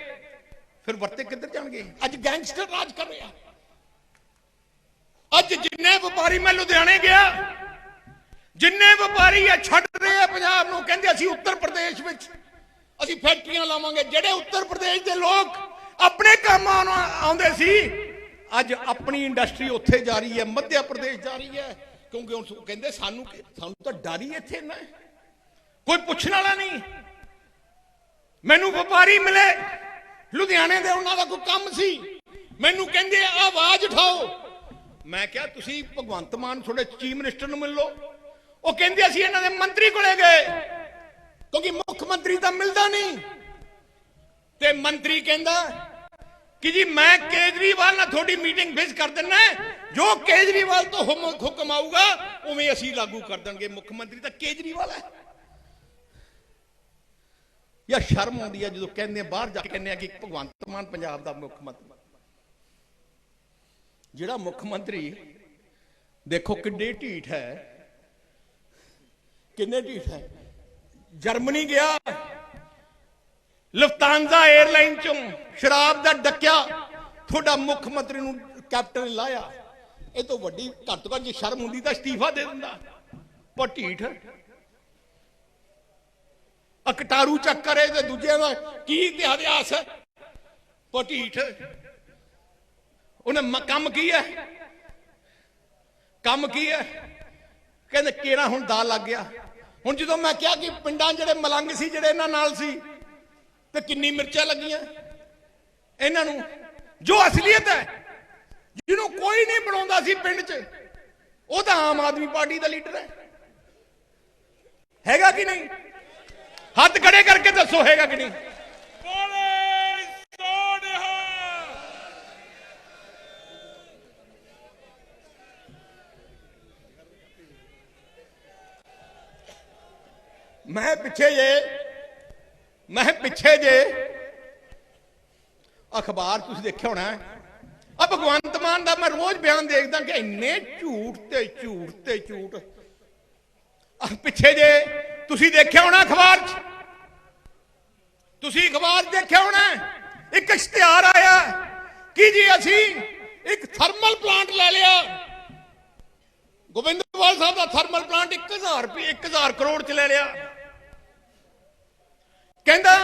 Speaker 1: ਫਿਰ ਵਰਤੇ ਕਿੱਧਰ ਜਾਣਗੇ? ਅੱਜ ਗੈਂਗਸਟਰ ਰਾਜ ਕਰ ਰਿਹਾ। ਅੱਜ ਜਿੰਨੇ ਵਪਾਰੀ ਮੈਂ ਲੁਧਿਆਣੇ ਗਿਆ, ਜਿੰਨੇ ਵਪਾਰੀ ਆ ਛੱਡ ਰਹੇ ਆ ਪੰਜਾਬ ਨੂੰ, ਕਹਿੰਦੇ ਅਸੀਂ ਉੱਤਰ ਪ੍ਰਦੇਸ਼ ਵਿੱਚ, ਅਸੀਂ ਫੈਕਟਰੀਆਂ ਲਾਵਾਂਗੇ। ਜਿਹੜੇ ਉੱਤਰ ਪ੍ਰਦੇਸ਼ ਦੇ ਲੋਕ ਆਪਣੇ ਕੰਮ ਆਉਣ- ਆਉਂਦੇ ਸੀ। ਅੱਜ ਆਪਣੀ ਇੰਡਸਟਰੀ ਉੱਥੇ ਜਾ ਰਹੀ ਹੈ ਮੱਧ ਪ੍ਰਦੇਸ਼ ਜਾ ਰਹੀ ਹੈ। ਕਿਉਂਕਿ ਹੁਣ ਕਹਿੰਦੇ ਸਾਨੂੰ ਸਾਨੂੰ ਤਾਂ ਡਰ ਹੀ ਇੱਥੇ ਨਾ ਕੋਈ ਪੁੱਛਣ ਵਾਲਾ ਨਹੀਂ। ਮੈਨੂੰ ਵਪਾਰੀ ਮਿਲੇ। ਲੁਧਿਆਣੇ ਦੇ ਉਹਨਾਂ ਦਾ ਕੋਈ ਕੰਮ ਸੀ। ਮੈਨੂੰ ਕਹਿੰਦੇ ਆਵਾਜ਼ ਉਠਾਓ। ਮੈਂ ਕਿਹਾ, ਤੁਸੀਂ ਭਗਵੰਤ ਮਾਨ ਤੁਹਾਡੇ ਚੀਫ ਮਿਨਿਸਟਰ ਨੂੰ ਮਿਲ ਲਓ। ਉਹ ਕਹਿੰਦੇ, ਅਸੀਂ ਇਹਨਾਂ ਦੇ ਮੰਤਰੀ ਕੋਲੇ ਗਏ। ਕਿਉਂਕਿ ਮੁੱਖ ਮੰਤਰੀ ਤਾਂ ਮਿਲਦਾ ਨਹੀਂ। ਤੇ ਮੰਤਰੀ ਕਹਿੰਦਾ ਕਿ ਜੀ ਮੈਂ ਕੇਜਰੀਵਾਲ ਨਾਲ ਤੁਹਾਡੀ ਮੀਟਿੰਗ ਫਿਕਸ ਕਰ ਦਿੰਨਾ ਜੋ ਕੇਜਰੀਵਾਲ ਤੋਂ ਹੁਕਮ ਆਊਗਾ, ਉਵੇਂ ਅਸੀਂ ਲਾਗੂ ਕਰ ਦੇਣਗੇ। ਮੁੱਖ ਮੰਤਰੀ ਤਾਂ ਕੇਜਰੀਵਾਲ ਹੈ। ਯਾ ਸ਼ਰਮ ਆਉਂਦੀ ਹੈ ਜਦੋਂ ਕਹਿੰਦੇ ਆ, ਬਾਹਰ ਜਾ ਕੇ ਕਹਿੰਦੇ ਆ ਕਿ ਭਗਵੰਤ ਮਾਨ ਪੰਜਾਬ ਦਾ ਮੁੱਖ ਮੰਤਰੀ। ਜਿਹੜਾ ਮੁੱਖ ਮੰਤਰੀ, ਦੇਖੋ ਕਿੰਨੇ ਢੀਠ ਹੈ। ਕਿੰਨੇ ਢੀਠ ਹੈ। ਜਰਮਨੀ ਗਿਆ। ਲਫਤਾਂਜ਼ਾ 에ਅਰਲਾਈਨ ਚੋਂ ਸ਼ਰਾਬ ਦਾ ਡੱਕਿਆ। ਤੁਹਾਡਾ ਮੁੱਖ ਮੰਤਰੀ ਨੂੰ ਕੈਪਟਨ ਨੇ ਲਾਇਆ। ਇਹ ਤੋਂ ਵੱਡੀ ਘੱਟ ਤੋਂ ਘੱਟ ਜੇ ਸ਼ਰਮ ਹੁੰਦੀ ਤਾਂ ਅਸਤੀਫਾ ਦੇ ਦਿੰਦਾ। ਪਰ ਢੀਠ। ਅਕਟਾਰੂ ਚੱਕਰ ਇਹ ਤੇ ਦੂਜਿਆਂ ਦਾ ਕੀ ਇਤਿਹਾਸ ਹੈ? ਪਰ ਢੀਠ। ਉਹਨੇ ਕੰਮ ਕੀ ਹੈ? ਕੰਮ ਕੀ ਹੈ? ਕਹਿੰਦੇ ਕਿਹੜਾ ਹੁਣ ਦਾ ਲੱਗ ਗਿਆ। ਹੁਣ ਜਦੋਂ ਮੈਂ ਕਿਹਾ ਕਿ ਪਿੰਡਾਂ ਜਿਹੜੇ ਮਲੰਗ ਸੀ, ਜਿਹੜੇ ਇਹਨਾਂ ਨਾਲ ਸੀ ਤੇ ਕਿੰਨੀ ਮਿਰਚਾਂ ਲੱਗੀਆਂ? ਇਹਨਾਂ ਨੂੰ ਜੋ ਅਸਲੀਅਤ ਹੈ, ਜਿਹਨੂੰ ਕੋਈ ਨਹੀਂ ਬਣਾਉਂਦਾ ਸੀ ਪਿੰਡ 'ਚ, ਉਹ ਤਾਂ ਆਮ ਆਦਮੀ ਪਾਰਟੀ ਦਾ ਲੀਡਰ ਹੈ। ਹੈਗਾ ਕਿ ਨਹੀਂ? ਹੱਥ ਖੜੇ ਕਰਕੇ ਦੱਸੋ, ਹੈਗਾ ਕਿ ਨਹੀਂ? ਮੈਂ ਪਿੱਛੇ ਜੇ ਮੈਂ ਪਿੱਛੇ ਜੇ। ਅਖਬਾਰ ਤੁਸੀਂ ਦੇਖਿਆ ਹੋਣਾ ਆ ਭਗਵੰਤ ਮਾਨ ਦਾ ਮੈਂ ਰੋਜ਼ ਬਿਆਨ ਦੇਖਦਾ ਕਿ ਇੰਨੇ ਝੂਠ ਤੇ ਝੂਠ ਤੇ ਝੂਠ। ਆਹ ਪਿੱਛੇ ਜੇ, ਤੁਸੀਂ ਦੇਖਿਆ ਹੋਣਾ ਅਖਬਾਰ 'ਚ? ਤੁਸੀਂ ਅਖਬਾਰ ਦੇਖਿਆ ਹੋਣਾ ਇੱਕ ਇਸ਼ਤਿਹਾਰ ਆਇਆ। ਕਿ ਜੀ ਅਸੀਂ? ਇੱਕ ਥਰਮਲ ਪਲਾਂਟ ਲੈ ਲਿਆ। ਗੋਬਿੰਦਵਾਲ ਸਾਹਿਬ ਦਾ ਥਰਮਲ ਪਲਾਂਟ 1000 ਰੁਪਏ 1000 ਕਰੋੜ ਚ ਲੈ ਲਿਆ। ਕਹਿੰਦਾ,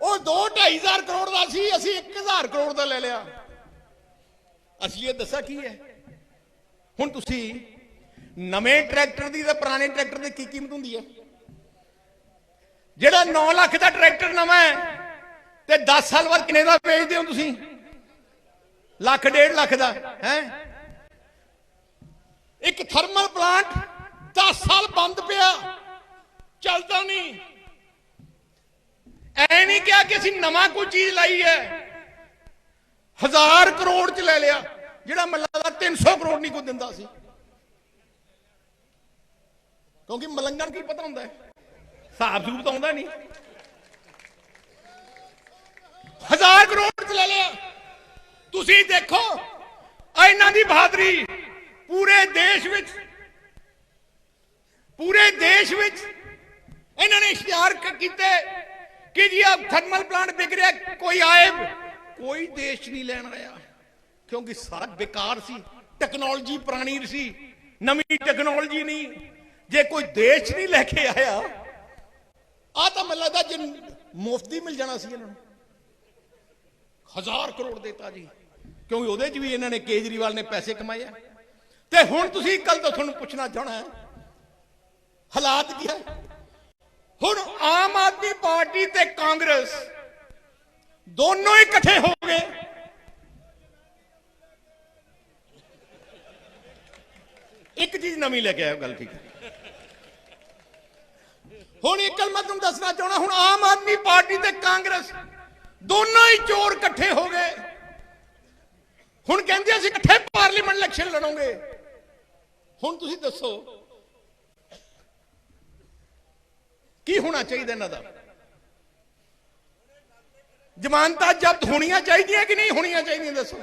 Speaker 1: ਉਹ 2-2500 ਕਰੋੜ ਦਾ ਸੀ, ਅਸੀਂ 1000 ਕਰੋੜ ਦਾ ਲੈ ਲਿਆ। ਅਸਲੀਅਤ ਦੱਸਾਂ ਕੀ ਹੈ? ਹੁਣ ਤੁਸੀਂ ਨਵੇਂ ਟਰੈਕਟਰ ਦੀ ਤੇ ਪੁਰਾਣੇ ਟਰੈਕਟਰ ਦੀ ਕੀ ਕੀਮਤ ਹੁੰਦੀ ਹੈ? ਜਿਹੜਾ 9 ਲੱਖ ਦਾ ਟਰੈਕਟਰ ਨਵਾਂ ਹੈ, ਤੇ 10 ਸਾਲ ਬਾਅਦ ਕਿੰਨੇ ਦਾ ਵੇਚਦੇ ਹੋ ਤੁਸੀਂ? ਲੱਖ, ਡੇਢ ਲੱਖ ਦਾ, ਹੈ? ਇੱਕ ਥਰਮਲ ਪਲਾਂਟ 10 ਸਾਲ ਬੰਦ ਪਿਆ, ਚੱਲਦਾ ਨਹੀਂ। ਐ ਨਹੀਂ ਕਿਹਾ ਕਿ ਅਸੀਂ ਨਵਾਂ ਕੋਈ ਚੀਜ਼ ਲਾਈ ਹੈ। ਹਜ਼ਾਰ ਕਰੋੜ ਚ ਲੈ ਲਿਆ, ਜਿਹੜਾ ਮੱਲਾ ਦਾ 300 ਕਰੋੜ ਨਹੀਂ ਕੋਈ ਦਿੰਦਾ ਸੀ। ਕਿਉਂਕਿ ਮਲੰਗਣ ਕੀ ਪਤਾ ਹੁੰਦਾ ਹੈ? ਹਿਸਾਬ ਸੂਬ ਤਾਂ ਆਉਂਦਾ ਨਹੀਂ। ਹਜ਼ਾਰ ਕਰੋੜ ਚ ਲੈ ਲਿਆ। ਤੁਸੀਂ ਦੇਖੋ, ਇਹਨਾਂ ਦੀ ਬਹਾਦਰੀ ਪੂਰੇ ਦੇਸ਼ ਵਿੱਚ, ਪੂਰੇ ਦੇਸ਼ ਵਿੱਚ ਇਹਨਾਂ ਨੇ ਇਸ਼ਤਿਹਾਰ ਕੀਤੇ। ਕਿ ਜੀ ਆ ਥਰਮਲ ਪਲਾਂਟ ਵਿਕ ਰਿਹਾ, ਕੋਈ ਆਏ, ਕੋਈ ਦੇਸ਼ ਨਹੀਂ ਲੈਣ ਆਇਆ। ਕਿਉਂਕਿ ਸਾਰਾ ਬੇਕਾਰ ਸੀ ਟੈਕਨੋਲੋਜੀ ਪੁਰਾਣੀ ਸੀ, ਨਵੀਂ ਟੈਕਨੋਲੋਜੀ ਨਹੀਂ। ਜੇ ਕੋਈ ਦੇਸ਼ ਨਹੀਂ ਲੈ ਕੇ ਆਇਆ ਆ ਤਾਂ ਮੈਨੂੰ ਲੱਗਦਾ ਜੇ ਮੁਫ਼ਤੀ ਮਿਲ ਜਾਣਾ ਸੀ ਇਹਨਾਂ ਨੂੰ। ਹਜ਼ਾਰ ਕਰੋੜ ਦੇਤਾ ਜੀ। ਕਿਉਂਕਿ ਉਹਦੇ 'ਚ ਵੀ ਇਹਨਾਂ ਨੇ ਕੇਜਰੀਵਾਲ ਨੇ ਪੈਸੇ ਕਮਾਏ ਆ। ਤੇ ਹੁਣ ਤੁਸੀਂ ਕੱਲ ਤੋਂ ਤੁਹਾਨੂੰ ਪੁੱਛਣਾ ਚਾਹਣਾ ਹਾਲਾਤ ਕੀ ਹੈ? ਹੁਣ ਆਮ ਆਦਮੀ ਪਾਰਟੀ ਤੇ ਕਾਂਗਰਸ ਦੋਨੋਂ ਹੀ ਇਕੱਠੇ ਹੋ ਗਏ। ਇੱਕ ਚੀਜ਼ ਨਵੀਂ ਲੈ ਕੇ ਆਇਆ ਗੱਲ ਠੀਕ ਹੈ। ਹੁਣ ਇੱਕ ਗੱਲ ਮੈਂ ਤੁਹਾਨੂੰ ਦੱਸਣਾ ਚਾਹਣਾ ਹੁਣ ਆਮ ਆਦਮੀ ਪਾਰਟੀ ਤੇ ਕਾਂਗਰਸ ਦੋਨੋਂ ਹੀ ਚੋਰ ਇਕੱਠੇ ਹੋ ਗਏ। ਹੁਣ ਕਹਿੰਦੇ ਅਸੀਂ ਇਕੱਠੇ ਪਾਰਲੀਮੈਂਟ ਇਲੈਕਸ਼ਨ ਲੜੋਗੇ। ਹੁਣ ਤੁਸੀਂ ਦੱਸੋ ਕੀ ਹੋਣਾ ਚਾਹੀਦਾ ਇਹਨਾਂ ਦਾ? ਜ਼ਮਾਨਤਾਂ ਜ਼ਬਤ ਹੋਣੀਆਂ ਚਾਹੀਦੀਆਂ ਕਿ ਨਹੀਂ ਹੋਣੀਆਂ ਚਾਹੀਦੀਆਂ ਦੱਸੋ?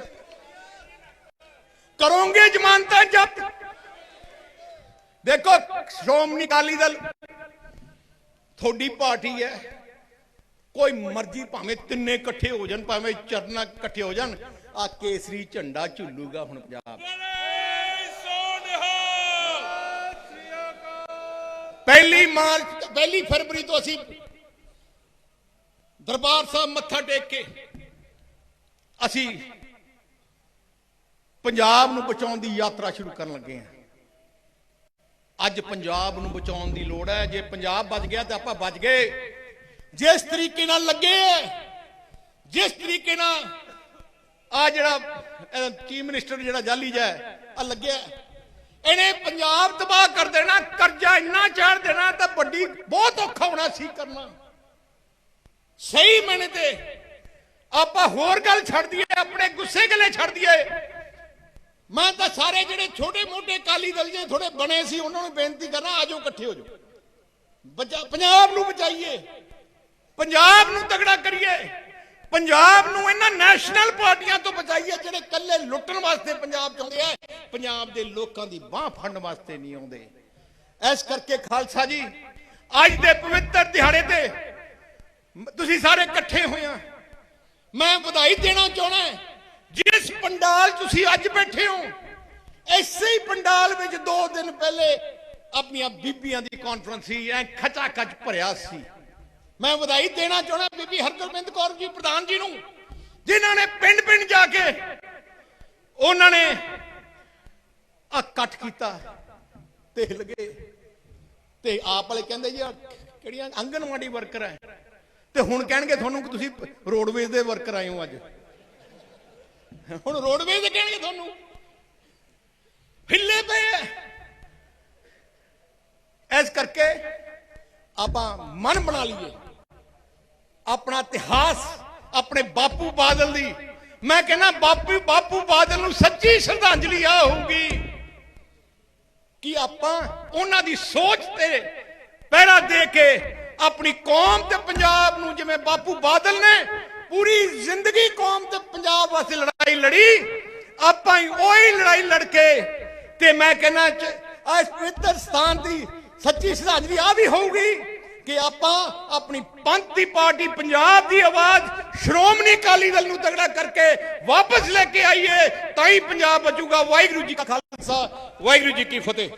Speaker 1: ਕਰੋਗੇ ਜ਼ਮਾਨਤਾਂ ਜ਼ਬਤ? ਦੇਖੋ, ਸ਼੍ਰੋਮਣੀ ਅਕਾਲੀ ਦਲ ਤੁਹਾਡੀ ਪਾਰਟੀ ਹੈ। ਕੋਈ ਮਰਜ਼ੀ ਭਾਵੇਂ ਤਿੰਨੇ ਇਕੱਠੇ ਹੋ ਜਾਣ, ਭਾਵੇਂ ਚਰਨਾ ਇਕੱਠੇ ਹੋ ਜਾਣ। ਆ ਕੇਸਰੀ ਝੰਡਾ ਝੁੱਲੂਗਾ ਹੁਣ ਪੰਜਾਬ
Speaker 3: ਬੋਲੇ ਸੋ ਨਿਹਾਲ
Speaker 1: ਪਹਿਲੀ ਮਾਰਚ ਪਹਿਲੀ ਫਰਵਰੀ ਤੋਂ ਅਸੀਂ ਦਰਬਾਰ ਸਾਹਿਬ ਮੱਥਾ ਟੇਕ ਕੇ ਅਸੀਂ ਪੰਜਾਬ ਨੂੰ ਬਚਾਉਣ ਦੀ ਯਾਤਰਾ ਸ਼ੁਰੂ ਕਰਨ ਲੱਗੇ ਹਾਂ। ਅੱਜ ਪੰਜਾਬ ਨੂੰ ਬਚਾਉਣ ਦੀ ਲੋੜ ਹੈ। ਜੇ ਪੰਜਾਬ ਬਚ ਗਿਆ ਤਾਂ ਆਪਾਂ ਬਚ ਗਏ। ਜਿਸ ਤਰੀਕੇ ਨਾਲ ਲੱਗੇ ਜਿਸ ਤਰੀਕੇ ਨਾਲ ਆ ਜਿਹੜਾ ਚੀਫ ਮਿਨਿਸਟਰ ਜਿਹੜਾ ਜਾਲੀ ਜਾ ਆ ਲੱਗਿਆ ਇਹਨੇ ਪੰਜਾਬ ਤਬਾਹ ਕਰ ਦੇਣਾ, ਕਰਜ਼ਾ ਇੰਨਾ ਚਾੜ ਦੇਣਾ ਤਾਂ ਵੱਡੀ ਬਹੁਤ ਔਖਾ ਹੋਣਾ ਸੀ ਕਰਨਾ। ਸਹੀ ਮੈਨੇ ਤੇ ਆਪਾਂ ਹੋਰ ਗੱਲ ਛੱਡ ਦਈਏ, ਆਪਣੇ ਗੁੱਸੇ ਗੱਲੇ ਛੱਡ ਦਈਏ। ਮੈਂ ਤਾਂ ਸਾਰੇ ਜਿਹੜੇ ਛੋਟੇ ਮੋਟੇ ਕਾਲੀ ਦਲ ਜੇ ਥੋੜੇ ਬਣੇ ਸੀ, ਉਹਨਾਂ ਨੂੰ ਬੇਨਤੀ ਕਰਨਾ ਆਜੋ ਇਕੱਠੇ ਹੋ ਜਾਓ। ਬਚਾ- ਪੰਜਾਬ ਨੂੰ ਬਚਾਈਏ, ਪੰਜਾਬ ਨੂੰ ਤਗੜਾ ਕਰੀਏ। ਪੰਜਾਬ ਨੂੰ ਇਹਨਾਂ ਨੈਸ਼ਨਲ ਪਾਰਟੀਆਂ ਤੋਂ ਬਚਾਈਏ, ਜਿਹੜੇ ਕੱਲੇ ਲੁੱਟਣ ਵਾਸਤੇ ਪੰਜਾਬ ਚ ਆ, ਪੰਜਾਬ ਦੇ ਲੋਕਾਂ ਦੀ ਬਾਹ ਫੜਨ ਵਾਸਤੇ ਨਹੀਂ ਆਉਂਦੇ। ਇਸ ਕਰਕੇ ਖਾਲਸਾ ਜੀ, ਅੱਜ ਦੇ ਪਵਿੱਤਰ ਦਿਹਾੜੇ ਤੇ ਤੁਸੀਂ ਸਾਰੇ ਇਕੱਠੇ ਹੋਏ ਆ। ਮੈਂ ਵਧਾਈ ਦੇਣਾ ਚਾਹਣਾ ਜਿਸ ਪੰਡਾਲ ਤੁਸੀਂ ਅੱਜ ਬੈਠੇ ਹੋ ਐਸੇ ਹੀ ਪੰਡਾਲ ਵਿੱਚ 2 ਦਿਨ ਪਹਿਲੇ ਆਪਣੀਆਂ ਬੀਬੀਆਂ ਦੀ ਕਾਨਫਰੰਸ ਸੀ, ਐ ਖਚਾ ਖਚ ਭਰਿਆ ਸੀ। ਮੈਂ ਵਧਾਈ ਦੇਣਾ ਚਾਹਣਾ ਬੀਬੀ ਹਰਗੋਬਿੰਦ ਕੌਰ ਜੀ ਪ੍ਰਧਾਨ ਜੀ ਨੂੰ, ਜਿਨ੍ਹਾਂ ਨੇ ਪਿੰਡ ਪਿੰਡ ਜਾ ਕੇ ਉਹਨਾਂ ਨੇ ਆ ਇਕੱਠ ਕੀਤਾ ਤੇ ਹਿਲ ਤੇ ਆਪ ਵਾਲੇ ਕਹਿੰਦੇ ਜੀ ਕਿਹੜੀਆਂ ਆਂਗਨਵਾੜੀ ਵਰਕਰ ਹੈ? ਤੇ ਹੁਣ ਕਹਿਣਗੇ ਤੁਹਾਨੂੰ ਕਿ ਤੁਸੀਂ ਰੋਡਵੇਜ਼ ਦੇ ਵਰਕਰ ਆਏ ਹੋ ਅੱਜ। ਹੁਣ ਰੋਡਵੇਜ਼ ਦੇ ਕਹਿਣਗੇ ਤੁਹਾਨੂੰ। ਹਿੱਲੇ ਪਏ ਐ। ਇਸ ਕਰਕੇ ਆਪਾਂ ਮਨ ਬਣਾ ਲਈਏ। ਆਪਣਾ ਇਤਿਹਾਸ, ਆਪਣੇ ਬਾਪੂ ਬਾਦਲ ਦੀ। ਮੈਂ ਕਹਿੰਦਾ, ਬਾਪੂ ਬਾਪੂ ਬਾਦਲ ਨੂੰ ਸੱਚੀ ਸ਼ਰਧਾਂਜਲੀ ਆ ਹੋਊਗੀ। ਕਿ ਆਪਾਂ ਉਹਨਾਂ ਦੀ ਸੋਚ ਤੇ ਪਹਿਰਾ ਦੇ ਕੇ ਆਪਣੀ ਕੌਮ ਤੇ ਪੰਜਾਬ ਨੂੰ, ਜਿਵੇਂ ਬਾਪੂ ਬਾਦਲ ਨੇ, ਪੂਰੀ ਜ਼ਿੰਦਗੀ ਕੌਮ ਤੇ ਪੰਜਾਬ ਵਾਸਤੇ ਲੜਾਈ ਲੜੀ, ਆਪਾਂ ਹੀ ਉਹੀ ਲੜਾਈ ਲੜ ਕੇ ਤੇ ਮੈਂ ਕਹਿੰਦਾ ਇਸ ਪਵਿੱਤਰ ਸਥਾਨ ਦੀ ਸੱਚੀ ਸ਼ਰਧਾਂਜਲੀ ਆ ਵੀ ਹੋਊਗੀ। ਕਿ ਆਪਾਂ ਆਪਣੀ ਪੰਥ ਦੀ ਪਾਰਟੀ ਪੰਜਾਬ ਦੀ ਆਵਾਜ਼ ਸ਼੍ਰੋਮਣੀ ਅਕਾਲੀ ਦਲ ਨੂੰ ਤਗੜਾ ਕਰਕੇ ਵਾਪਸ ਲੈ ਕੇ ਆਈਏ, ਤਾਂ ਹੀ ਪੰਜਾਬ ਬਚੂਗਾ। ਵਾਹਿਗੁਰੂ ਜੀ ਕਾ ਖਾਲਸਾ, ਵਾਹਿਗੁਰੂ ਜੀ ਕੀ ਫਤਿਹ।